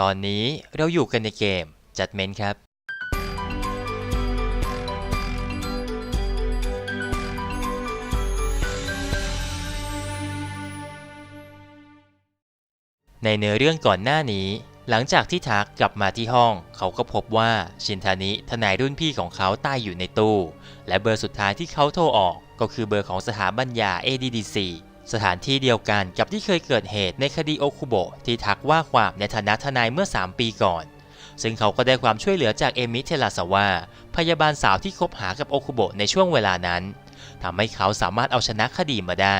ตอนนี้เราอยู่กันในเกมจัดเมนครับ ในเนื้อเรื่องก่อนหน้านี้ หลังจากที่ทักกลับมาที่ห้อง เขาก็พบว่าชินทานิทนายรุ่นพี่ของเขาตายอยู่ในตู้ และเบอร์สุดท้ายที่เขาโทรออกก็คือเบอร์ของสถาบันยา ADDC สถานที่เดียวกันกับที่เคยเกิดเหตุในคดีโอคุโบที่ทักว่าความในฐานะทนายเมื่อ 3 ปีก่อน ซึ่งเขาก็ได้ความช่วยเหลือจากเอมิเทลาสวาพยาบาลสาวที่คบหากับโอคุโบในช่วงเวลานั้นทำให้เขาสามารถเอาชนะคดีมาได้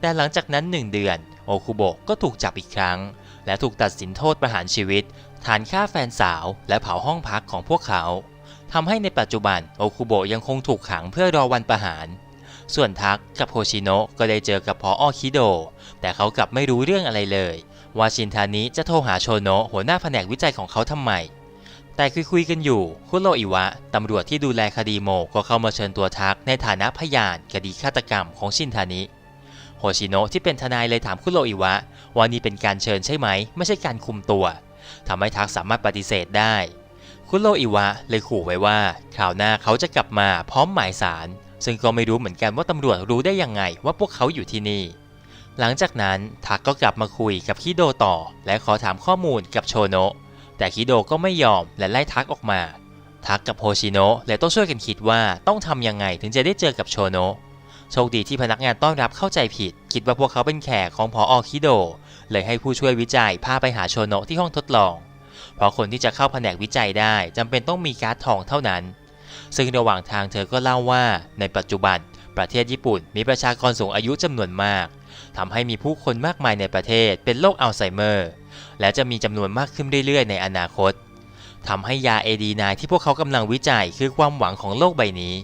แต่หลังจากนั้น 1 เดือนโอคุโบก็ถูกจับอีกครั้ง และถูกตัดสินโทษประหารชีวิต ฐานฆ่าแฟนสาวและเผาห้องพักของพวกเขาทำให้ในปัจจุบันโอคุโบยังคงถูกขังเพื่อรอวันประหาร ส่วนทักกับโฮชิโนะก็ได้เจอกับพออคิโด แต่เขากลับไม่รู้เรื่องอะไรเลย ว่าชินทานิจะโทรหาโชโนะหัวหน้าแผนกวิจัยของเขาทำไม แต่คุยคุยๆกันอยู่ คุโรอิวะตำรวจที่ดูแลคดีโมก็เข้ามาเชิญตัวทักในฐานะพยานคดีฆาตกรรมของชินทานิโฮชิโนะที่เป็นทนายเลยถามคุโรอิวะว่านี่เป็นการเชิญใช่ไหม ไม่ใช่การคุมตัวทำให้ทักสามารถปฏิเสธได้ คุโรอิวะเลยขู่ไว้ว่าคราวหน้าเขาจะกลับมาพร้อมหมายสาร ซึ่งก็ไม่รู้เหมือนกันว่าตำรวจรู้ได้ยังไงว่าพวกเขาอยู่ที่นี่ หลังจากนั้นทักก็กลับมาคุยกับคิโดต่อ และขอถามข้อมูลกับโชโนะแต่คิโดก็ไม่ยอมและไล่ทักออกมา ทักกับโฮชิโนะเลยต้องช่วยกันคิดว่าต้องทำยังไงถึงจะได้เจอกับโชโนะโชคดีที่พนักงานต้อนรับเข้าใจผิด คิดว่าพวกเขาเป็นแขกของพออคิโด เลยให้ผู้ช่วยวิจัยพาไปหาโชโนะที่ห้องทดลอง เพราะคนที่จะเข้าแผนกวิจัยได้จำเป็นต้องมีการ์ดทองเท่านั้น ซึ่งระหว่างทางเธอก็เล่าว่า ในปัจจุบัน ประเทศญี่ปุ่นมีประชากรสูงอายุจำนวนมากทำให้มีผู้คนมากมายในประเทศเป็นโรคอัลไซเมอร์ และจะมีจำนวนมากขึ้นเรื่อยๆ ในอนาคตทำให้ยาเอดีนที่พวกเขากำลังวิจัยคือความหวังของโลกใบนี้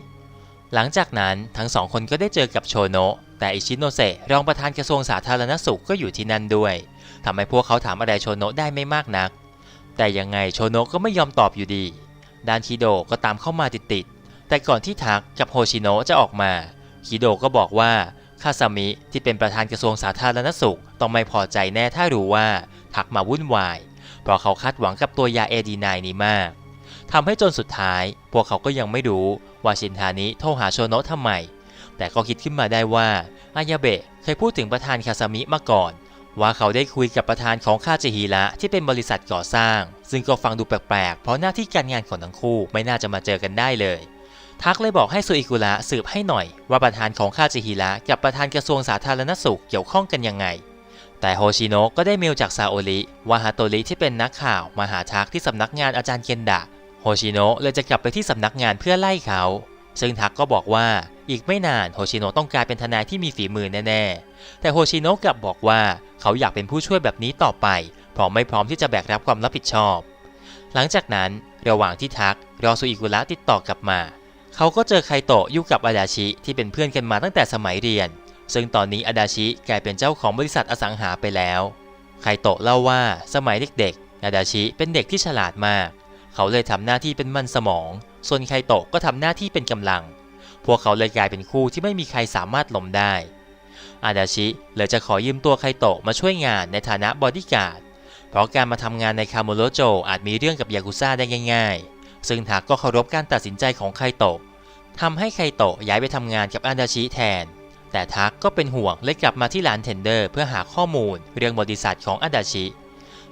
หลังจากนั้นทั้งสองคนก็ได้เจอกับโชโนะแต่อิชิโนเซะรองประธานกระทรวงสาธารณสุขก็อยู่ที่นั่นด้วยทำให้พวกเขาถามอะไรโชโนะได้ไม่มากนัก แต่ยังไงโชโนะก็ไม่ยอมตอบอยู่ดี ด้านคิโดก็ตามเข้ามาติดๆ แต่ก่อนที่ทักกับโฮชิโนะจะออกมา คิโดก็บอกว่าคาซามิที่เป็นประธานกระทรวงสาธารณสุขต้องไม่พอใจแน่ถ้ารู้ว่าทักมาวุ่นวาย เพราะเขาคาดหวังกับตัวยาเอดีนายนี้มากทำให้จนสุดท้าย พวกเขาก็ยังไม่รู้ว่าชินทานิโทรหาโชโนะทำไม แต่ก็คิดขึ้นมาได้ว่าอายาเบะเคยพูดถึงประธานคาซามิมาก่อน ว่าเขาได้คุยกับประธานของคาจิฮิระที่เป็นบริษัทก่อสร้าง ซึ่งก็ฟังดูแปลกๆ เพราะหน้าที่การงานของทั้งคู่ไม่น่าจะมาเจอกันได้เลย ทักเลยบอกให้ซูอิกุระสืบให้หน่อย ว่าประธานของคาจิฮิระกับประธานกระทรวงสาธารณสุขเกี่ยวข้องกันยังไง แต่โฮชิโนะก็ได้เมลจากซาโอริว่าฮาโตริที่เป็นนักข่าวมาหาทักที่สำนักงานอาจารย์เคนดะโฮชิโนะเลยจะกลับไปที่สำนักงานเพื่อไล่เขา ซึ่งทักก็บอกว่า อีกไม่นานโฮชิโนะต้องกลายเป็นทนายที่มีฝีมือแน่ๆ แต่โฮชิโนะกลับบอกว่าเขาอยากเป็นผู้ช่วยแบบนี้ต่อไปเพราะไม่พร้อมที่จะแบกรับความรับผิดชอบ หลังจากนั้นระหว่างที่ทักรอซูอิกุระติดต่อกลับมา เขาก็เจอไคโตะอยู่กับอาดาชิที่เป็นเพื่อนกันมาตั้งแต่สมัยเรียน ซึ่งตอนนี้อาดาชิกลายเป็นเจ้าของบริษัทอสังหาไปแล้ว ไคโตะเล่าว่าสมัยเด็กๆอาดาชิเป็นเด็กที่ฉลาดมาก เขาเลยทำหน้าที่เป็นมันสมอง ส่วนไคโตะก็ทำหน้าที่เป็นกำลัง พวกเขาเลยกลายเป็นคู่ที่ไม่มีใครสามารถหลมได้ อาดาชิเลยจะขอยืมตัวไคโตะมาช่วยงานในฐานะบอดี้การ์ด เพราะการมาทำงานในคาโมโรโจอาจมีเรื่องกับยากุซ่าได้ง่าย ๆ ซึ่งทักก็เคารพการตัดสินใจของไคโตะทำให้ไคโตะย้ายไปทำงานกับอาดาชิแทน แต่ทักก็เป็นห่วงเลยกลับมาที่ร้านเทนเดอร์ เพื่อหาข้อมูลเรื่องบริษัทของอาดาชิ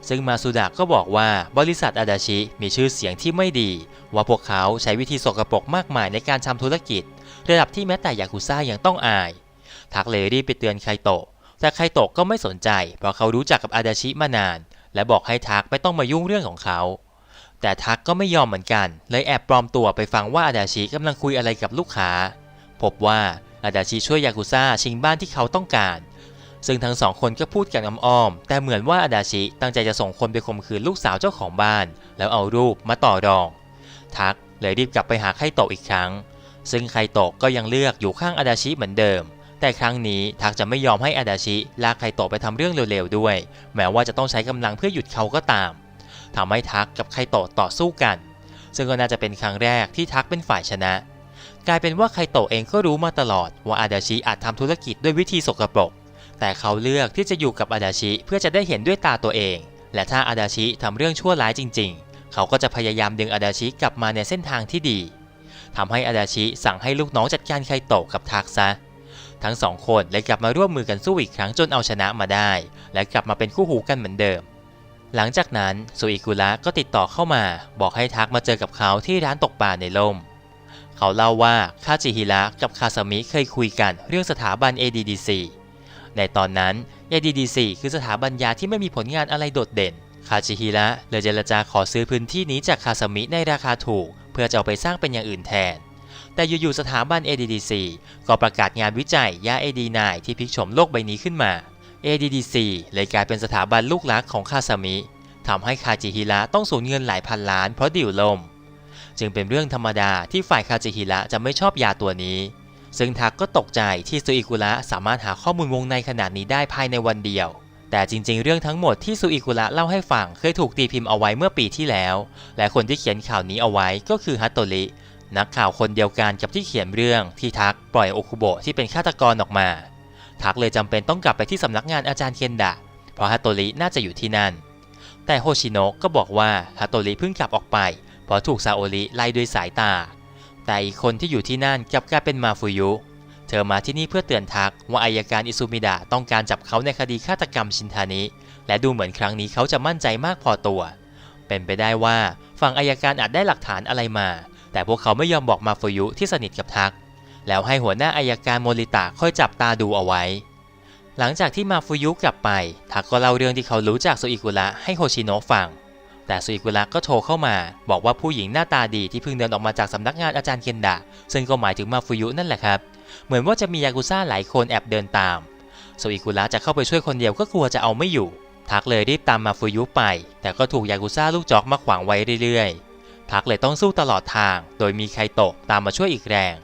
ซึ่งมาสุดะก็บอกว่าบริษัทอาดาชิมีชื่อเสียงที่ไม่ดี ว่าพวกเขาใช้วิธีสกปรกมากมายในการทำธุรกิจ ระดับที่แม้แต่ยากุซ่ายังต้องอาย ทักเลยรีบไปเตือนไคโตะ แต่ไคโตะก็ไม่สนใจ เพราะเขารู้จักกับอาดาชิมานาน และบอกให้ทักไม่ต้องมายุ่งเรื่องของเขา แต่ทักก็ไม่ยอมเหมือนกัน เลยแอบปลอมตัวไปฟังว่าอาดาชิกำลังคุยอะไรกับลูกค้า พบว่าอาดาชิช่วยยากุซ่าชิงบ้านที่เขาต้องการ ซึ่งทั้งสองคนก็พูดกันอ้อมๆแต่เหมือนว่าอาดาชิตั้งใจจะส่งคนไปข่มขืนลูกสาวเจ้าของบ้าน แล้วเอารูปมาต่อรอง ทักเลยรีบกลับไปหาไคโตะอีกครั้ง ซึ่งไคโตะก็ยังเลือกอยู่ข้างอาดาชิเหมือนเดิม แต่ครั้งนี้ทักจะไม่ยอมให้อาดาชิลากไคโตะไปทำเรื่องเร็วๆด้วย แม้ว่าจะต้องใช้กำลังเพื่อหยุดเขาก็ตามทำให้ทักกับไคโตะต่อสู้กัน ซึ่งก็น่าจะเป็นครั้งแรกที่ทักเป็นฝ่ายชนะกลายเป็นว่าไคโตะเองก็รู้มาตลอดว่าอาดาชิอาจทำธุรกิจด้วยวิธีสกปรก แต่เขาเลือกที่จะอยู่กับอาดาชิเพื่อจะได้เห็นด้วยตาตัวเอง และถ้าอาดาชิทำเรื่องชั่วร้ายจริง ๆ เขาก็จะพยายามดึงอาดาชิกลับมาในเส้นทางที่ดีทำให้อาดาชิสั่งให้ลูกน้องจัดการไคโตะกับทักซะทั้งสองคนเลยกลับมาร่วมมือกันสู้อีกครั้งจนเอาชนะมาได้ และกลับมาเป็นคู่หูกันเหมือนเดิม หลังจากนั้นสุอิกุระก็ติดต่อเข้ามา บอกให้ทักมาเจอกับเขาที่ร้านตกปลาในล่ม เขาเล่าว่าคาจิฮิระกับคาสมิเคยคุยกันเรื่องสถาบัน ADDC ในตอนนั้น ADDC คือสถาบันยาที่ไม่มีผลงานอะไรโดดเด่น คาจิฮิระเลยเจรจาขอซื้อพื้นที่นี้จากคาสมิในราคาถูก เพื่อจะเอาไปสร้างเป็นอย่างอื่นแทน แต่อยู่ๆสถาบัน ADDC ก็ประกาศงานวิจัยยา AD9 ที่พลิกโฉมโลกใบนี้ขึ้นมา ADDC เลยกลายเป็นสถาบันลูกรักของคาสมิทำให้คาจิฮิระต้องสูญเงินหลายพันล้านเพราะดิวลม จึงเป็นเรื่องธรรมดาที่ฝ่ายคาจิฮิระจะไม่ชอบยาตัวนี้ ซึ่งทักก็ตกใจที่ซูอิกุระสามารถหาข้อมูลวงในขนาดนี้ได้ภายในวันเดียว แต่จริงๆ เรื่องทั้งหมดที่ซูอิกุระเล่าให้ฟังเคยถูกตีพิมพ์เอาไว้เมื่อปีที่แล้ว และคนที่เขียนข่าวนี้เอาไว้ก็คือฮัตโตรินักข่าวคนเดียวกันกับที่เขียนเรื่องที่ทักปล่อยโอคุโบะที่เป็นฆาตกรออกมา ทักเลยจำเป็นต้องกลับไปที่สำนักงานอาจารย์เคนดะ เพราะฮัตโตริน่าจะอยู่ที่นั่น แต่โฮชิโนะก็บอกว่าฮัตโตริเพิ่งกลับออกไปเพราะถูกซาโอริไล่ด้วยสายตา แต่อีกคนที่อยู่ที่นั่นกลับกลายเป็นมาฟุยุ เธอมาที่นี่เพื่อเตือนทักว่าอายการอิซุมิดะต้องการจับเขาในคดีฆาตกรรมชินทานิ และดูเหมือนครั้งนี้เขาจะมั่นใจมากพอตัว เป็นไปได้ว่าฝั่งอายการอาจได้หลักฐานอะไรมา แต่พวกเขาไม่ยอมบอกมาฟุยุที่สนิทกับทัก แล้วให้หัวหน้าอายการโมริตะค่อยจับตาดูเอาไว้ หลังจากที่มาฟุยุกลับไปทักก็เล่าเรื่องที่เขารู้จากสุอิกุระให้โฮชิโนะฟัง แต่สุอิกุระก็โทรเข้ามา บอกว่าผู้หญิงหน้าตาดีที่เพิ่งเดินออกมาจากสำนักงานอาจารย์เคนดะซึ่งก็หมายถึงมาฟุยุนั่นแหละครับ เหมือนว่าจะมียากุซ่าหลายคนแอบเดินตามสุอิกุระจะเข้าไปช่วยคนเดียวก็กลัวจะเอาไม่อยู่ ทักเลยรีบตามมาฟุยุไป แต่ก็ถูกยากุซ่าลูกจอกมาขวางไว้เรื่อยๆ ทักเลยต้องสู้ตลอดทาง โดยมีไคโตะตามมาช่วยอีกแรง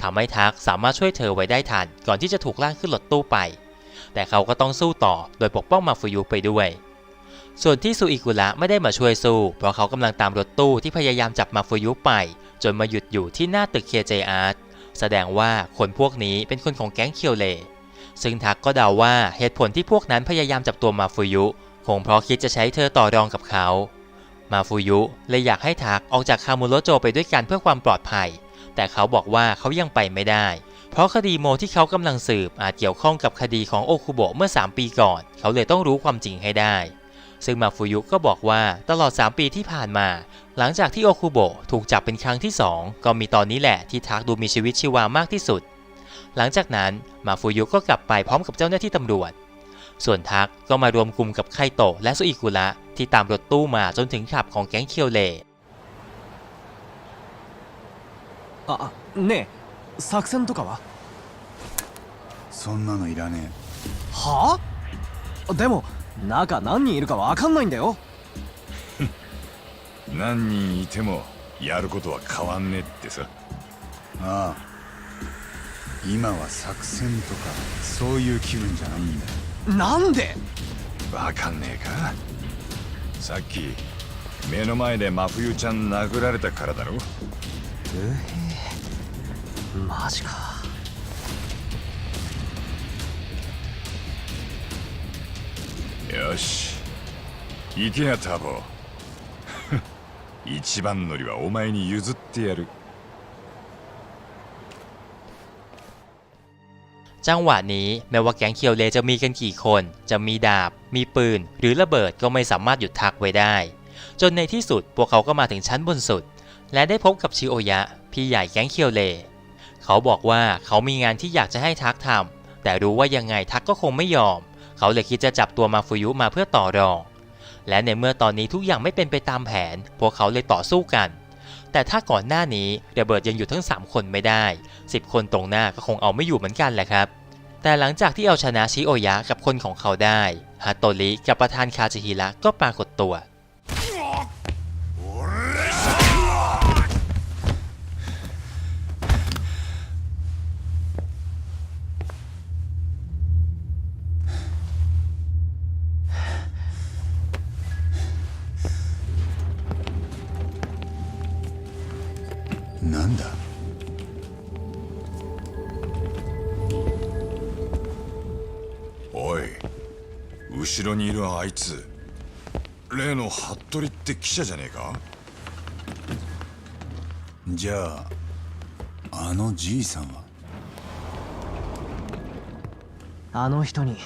ทำให้ทักสามารถช่วยเธอไว้ได้ทัน ก่อนที่จะถูกล่างขึ้นรถตู้ไป แต่เขาก็ต้องสู้ต่อโดยปกป้องมาฟุยุไปด้วย ส่วนที่ซูอิกุระไม่ได้มาช่วยสู้เพราะเขากำลังตามรถตู้ที่พยายามจับมาฟุยุไป จนมาหยุดอยู่ที่หน้าตึกเคเจอาร์ตแสดงว่าคนพวกนี้เป็นคนของแก๊งเคียวเล ซึ่งทักก็เดาว่าเหตุผลที่พวกนั้นพยายามจับตัวมาฟุยุ คงเพราะคิดจะใช้เธอต่อรองกับเขา มาฟุยุเลยอยากให้ทักออกจากคามูโรโจไปด้วยกันเพื่อความปลอดภัย แต่เขาบอกว่าเขายังไปไม่ได้ เพราะคดีโมที่เขากำลังสืบอาจเกี่ยวข้องกับคดีของโอคุโบะเมื่อ 3 ปีก่อน เขาเลยต้องรู้ความจริงให้ได้ ซึ่งมาฟุยุก็บอกว่าตลอด 3 ปีที่ผ่านมา หลังจากที่โอคุโบะถูกจับเป็นครั้งที่ 2 ก็มีตอนนี้แหละที่ทักดูมีชีวิตชีวามากที่สุด หลังจากนั้นมาฟุยุก็กลับไปพร้อมกับเจ้าหน้าที่ตำรวจ ส่วนทักก็มารวมกลุ่มกับไคโตะและสุอิกุระที่ตามรถตู้มาจนถึงขับของแก๊งเคียวเล あねえ作戦とかはそんなのいらねはあ でも中何人いるかわかんないんだよ。何人いてもやることは変わんねえってさ。えああ。今は作戦とかそういう気分じゃないんだ。よなんで？わかんねえか。さっき目の前で真冬ちゃん殴られたからだろ。うへえ。マジかよし行けやターボ一番乗りはお前に譲ってやる จังหวะนี้แม้ว่าแก๊งเคียวเลจะมีกันกี่คน จะมีดาบ มีปืน หรือระเบิดก็ไม่สามารถหยุดทักไว้ได้ จนในที่สุดพวกเขาก็มาถึงชั้นบนสุด และได้พบกับชิโอยะ พี่ใหญ่แก๊งเคียวเล เขาบอกว่าเขามีงานที่อยากจะให้ทักทำแต่รู้ว่ายังไงทักก็คงไม่ยอม เขาเลยคิดจะจับตัวมาฟุยุมาเพื่อต่อรอง และในเมื่อตอนนี้ทุกอย่างไม่เป็นไปตามแผน พวกเขาเลยต่อสู้กัน แต่ถ้าก่อนหน้านี้เดเบิดยังอยู่ทั้ง 3 คนไม่ได้ 10 คนตรงหน้าก็คงเอาไม่อยู่เหมือนกันแหละครับ แต่หลังจากที่เอาชนะชิโอยะกับคนของเขาได้ฮาโตริกับประธานคาจิฮิระก็ปรากฏตัว おい。後ろにいるあいつ。例の服部って記者じゃねえか？じゃああのじいさんは？あの人に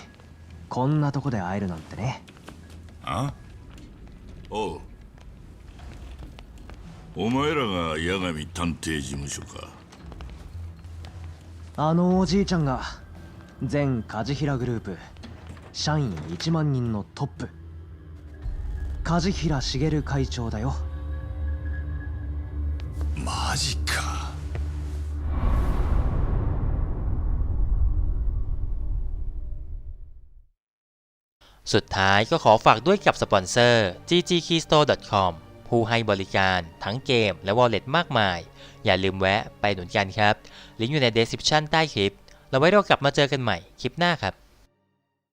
こんなとこで会えるなんてね。あ？おう。お前らが八神探偵事務所か。あのおじいちゃんが全梶平グループ社員1万人のトップ梶平茂会長だよマジか สุดท้ายก็ขอฝากด้วยกับสปอนเซอร์ ggkeystore.com ผู้ให้บริการทั้งเกมและ wallet มากมาย อย่าลืมแวะไปหนุนกันครับ ลิงก์อยู่ใน description ใต้คลิป แล้วไว้เรากลับมาเจอกันใหม่คลิปหน้าครับ